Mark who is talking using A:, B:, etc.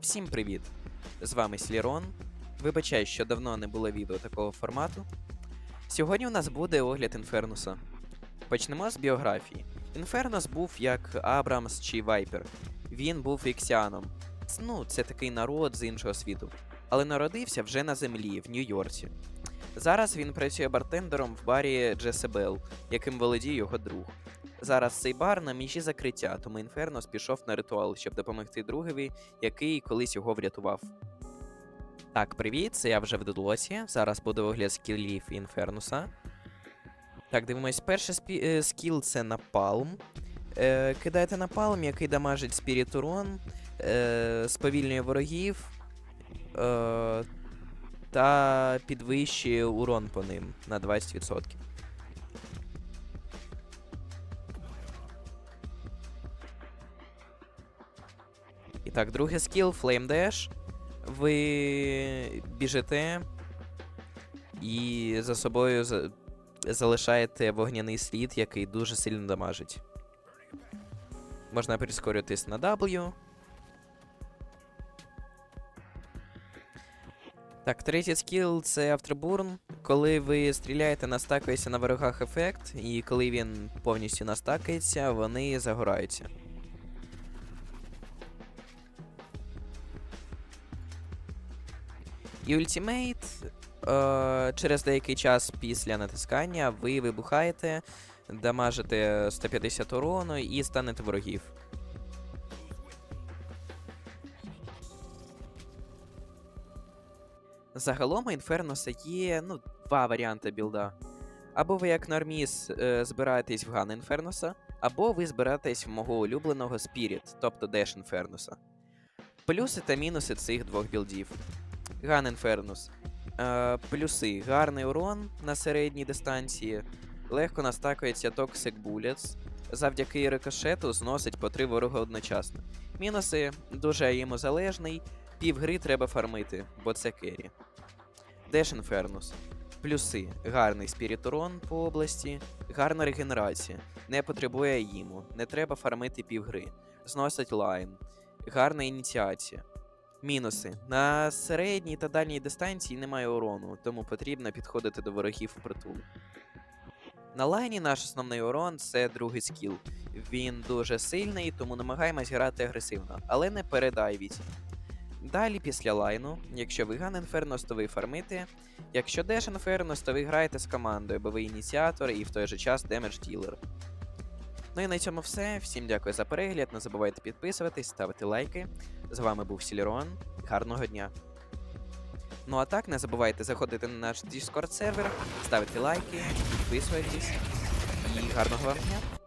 A: Всім привіт! З вами Слірон. Вибачаю, що давно не було відео такого формату. Сьогодні у нас буде огляд Інфернуса. Почнемо з біографії. Інфернус був як Абрамс чи Вайпер. Він був іксіаном. Ну, це такий народ з іншого світу. Але народився вже на землі, в Нью-Йорці. Зараз він працює бартендером в барі Джесебел, яким володіє його друг. Зараз цей бар на межі закриття, тому Інфернус пішов на ритуал, щоб допомогти другові, який колись його врятував. Так, привіт, це я вже в Дедлосі. Зараз буде огляд скілів Інфернуса. Так, дивимось, перший спі- е, скіл це напалм. Е, кидаєте напалм, який дамажить спіріт урон, е, сповільнює ворогів е, та підвищує урон по ним на 20%. І так, другий скіл Flame Dash. Ви біжите і за собою за- залишаєте вогняний слід, який дуже сильно дамажить. Можна прискорюватись на W. Так, третій скіл це Afterburn. Коли ви стріляєте, настакується на ворогах ефект, і коли він повністю настакається, вони загораються. І ультимейт е, через деякий час після натискання ви вибухаєте, дамажите 150 урону і станете ворогів. Загалом у Інферноса є ну, два варіанти білда. Або ви як норміс е, збираєтесь в Ган Інферноса, або ви збираєтесь в мого улюбленого Spirit, тобто Деш Інферноса. Плюси та мінуси цих двох білдів. Ган Інфернус. Е, плюси. Гарний урон на середній дистанції. Легко настакується Toxic Bullets. Завдяки рикошету зносить по три ворога одночасно. Мінуси дуже аїмозалежний. Півгри треба фармити, бо це керрі. Деш Інфернус. Плюси. Гарний спіріт урон по області, гарна регенерація, не потребує аїму, не треба фармити півгри, зносить лайн, гарна ініціація. Мінуси. На середній та дальній дистанції немає урону, тому потрібно підходити до ворогів у притул. На лайні наш основний урон це другий скіл. Він дуже сильний, тому намагаємось грати агресивно, але не передайвіть. Далі після лайну, якщо ви Ган Інфернос, то ви фармите. Якщо Деш Інфернос, то ви граєте з командою, бо ви ініціатор і в той же час демедж ділер. Ну і на цьому все. Всім дякую за перегляд. Не забувайте підписуватись, ставити лайки. З вами був Сілерон. Гарного дня. Ну а так, не забувайте заходити на наш Discord сервер, ставити лайки, підписуйтесь і гарного вам дня.